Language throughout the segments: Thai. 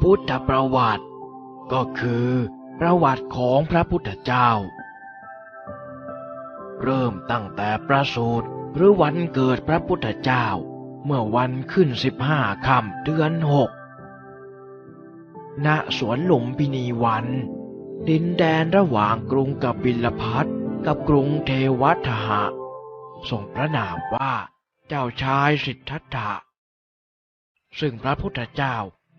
พุทธประวัติ ก็คือประวัติของพระพุทธเจ้า เริ่มตั้งแต่ประสูติหรือวันเกิดพระพุทธเจ้า เมื่อวันขึ้นสิบห้าค่ำเดือนหกณสวนหลุมพินีวัน ดินแดนระหว่างกรุงกบิลพัทกับกรุงเทวัฏหะส่งพระนามว่าเจ้าชายสิทธัตถะ ซึ่งพระพุทธเจ้า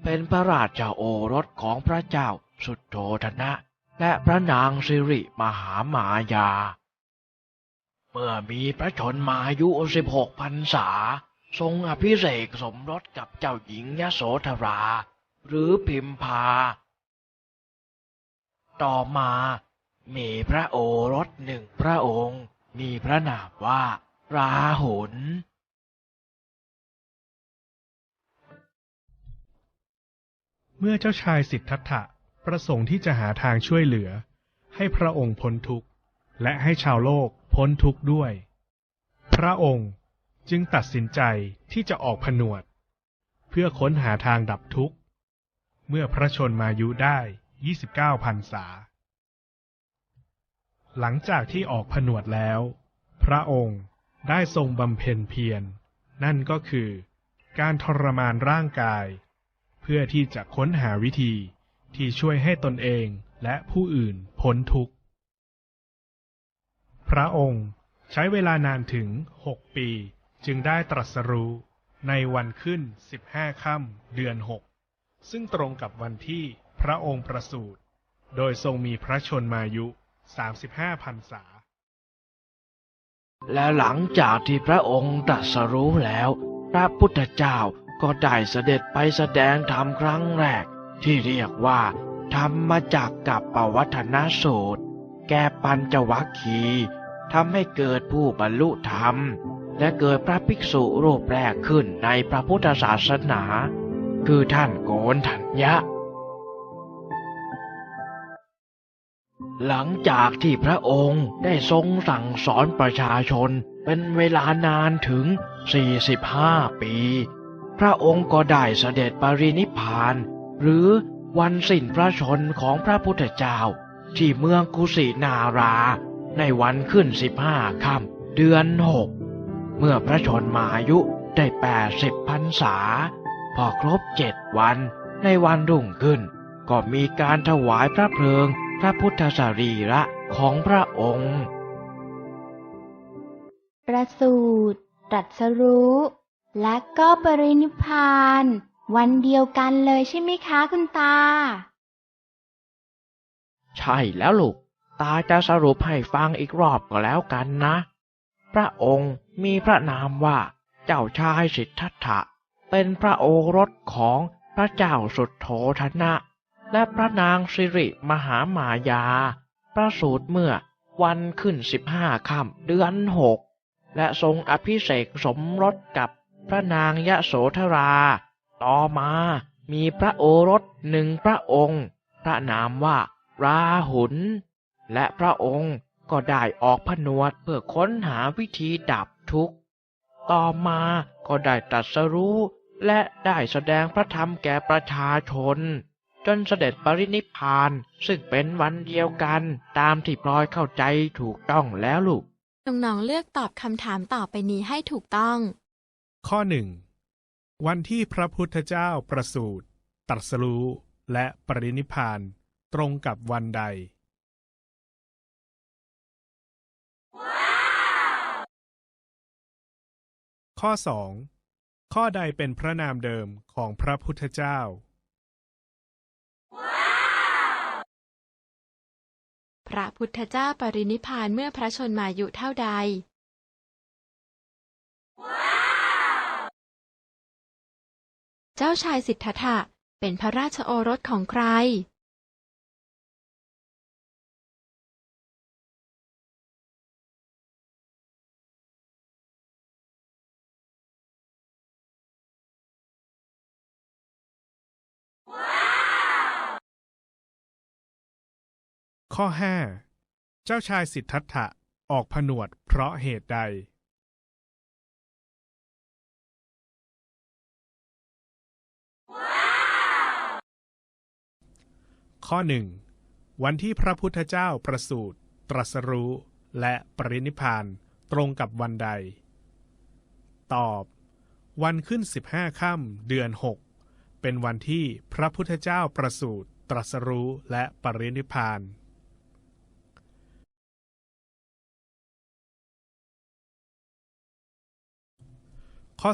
เป็นพระราชโอรสของพระเจ้าสุดโทธนะ และพระนางสิริมหามายา เมื่อมีพระชนมายุสิบหกพรรษา ทรงอภิเษกสมรสกับเจ้าหญิงยโสธรา หรือพิมพา ต่อมามีพระโอรสหนึ่งพระองค์ มีพระนามว่าราหุล เมื่อเจ้าชายสิทธัตถะประสงค์ที่จะหาทางช่วยเหลือ ให้พระองค์พ้นทุกข์ และให้ชาวโลกพ้นทุกข์ด้วย พระองค์จึงตัดสินใจที่จะออกผนวด เพื่อค้นหาทางดับทุกข์ เมื่อพระชนมายุได้ 29พรรษา หลังจากที่ออกผนวดแล้ว พระองค์ได้ทรงบำเพ็ญเพียร นั่นก็คือ การทรมานร่างกาย เพื่อที่จะค้นหาวิธีที่ช่วยให้ตนเองและผู้อื่นพ้นทุกข์ พระองค์ใช้เวลานานถึงหกปีจึงได้ตรัสรู้ในวันขึ้นสิบห้าค่ำเดือนหกซึ่งตรงกับวันที่พระองค์ประสูติ โดยทรงมีพระชนมายุสามสิบห้าพรรษา และหลังจากที่พระองค์ตรัสรู้แล้ว พระพุทธเจ้า ก็ได้เสด็จไปแสดงธรรมครั้งแรก ที่เรียกว่า ธรรมจากกับปวัฒนสูตร แก่ปัญจวัคคีทำให้เกิดผู้บรรลุธรรม และเกิดพระภิกษุรูปแรกขึ้นในพระพุทธศาสนา คือท่านโกนทัญญะ หลังจากที่พระองค์ได้ทรงสั่งสอนประชาชนเป็นเวลานานถึง 45 ปี พระองค์ก็ได้เสด็จปรินิพาน หรือวันสิ้นพระชนของพระพุทธเจ้า ที่เมืองกุสินารา ในวันขึ้น15ค่ำเดือนหกเมื่อพระชนมาอายุได้80พรรษา พอครบเจ็ดวันในวันรุ่งขึ้น ก็มีการถวายพระเพลิงพระพุทธสรีระของพระองค์ ประสูติตรัสรู้ และก็ปรินิพาน วันเดียวกันเลยใช่ไหมคะคุณตา ใช่แล้วลูก ตาจะสรุปให้ฟังอีกรอบก็แล้วกันนะ พระองค์มีพระนามว่า เจ้าชายสิทธัตถะ เป็นพระโอรสของพระเจ้าสุดโทธนะ และพระนางสิริมหามายา ประสูติเมื่อวันขึ้นสิบห้าค่ำเดือนหกและทรงอภิเษกสมรสกับ พระนางยะโสธรา ต่อมามีพระโอรสหนึ่งพระองค์ พระนามว่าราหุลและพระองค์ก็ได้ออกผนวดเพื่อค้นหาวิธีดับทุกข์ ต่อมาก็ได้ตรัสรู้และได้แสดงพระธรรมแก่ประชาชน จนเสด็จปรินิพพานซึ่งเป็นวันเดียวกันตามที่พลอยเข้าใจถูกต้องแล้วลูกน้องๆเลือกตอบคำถามต่อไปนี้ให้ถูกต้อง ข้อหนึ่งวันที่พระพุทธเจ้าประสูติตรัสรู้และปรินิพานตรงกับวันใด ข้อสองข้อใดเป็นพระนามเดิมของพระพุทธเจ้า พระพุทธเจ้าปรินิพานเมื่อพระชนมายุเท่าใด เจ้าชายสิทธัตถะเป็นพระราชโอรสของใครข้อ 5 เจ้าชายสิทธัตถะออกผนวดเพราะเหตุใด ข้อหนึ่งวันที่พระพุทธเจ้าประสูติตรัสรู้ และปรินิพานตรงกับวันใด ตอบ วันขึ้นสิบห้าค่ำเดือนหกเป็นวันที่พระพุทธเจ้าประสูติตรัสรู้และปรินิพพานข้อ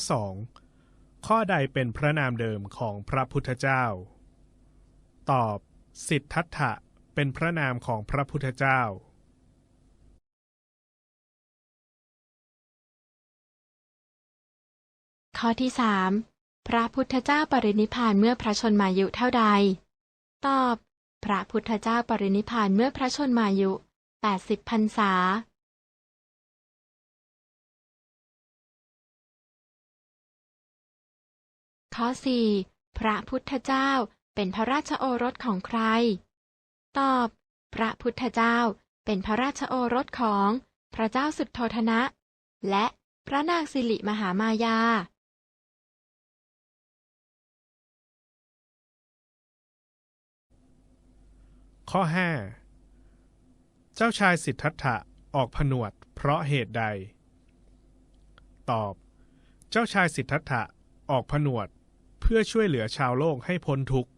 2. ข้อใดเป็นพระนามเดิมของพระพุทธเจ้า ตอบ สิทธัตถะเป็นพระนามของพระพุทธเจ้า ข้อที่สามพระพุทธเจ้าปรินิพานเมื่อพระชนมายุเท่าใด ตอบ พระพุทธเจ้าปรินิพานเมื่อพระชนมายุ80พรรษา ข้อ 4. พระพุทธเจ้า เป็นพระราชโอรสของใคร ตอบ พระพุทธเจ้าเป็นพระราชโอรสของพระเจ้าสุดโทธนะ และพระนางสิริมหามายา ข้อ 5 เจ้าชายสิทธัตถะออกผนวดเพราะเหตุใด ตอบ เจ้าชายสิทธัตถะออกผนวดเพื่อช่วยเหลือชาวโลกให้พ้นทุกข์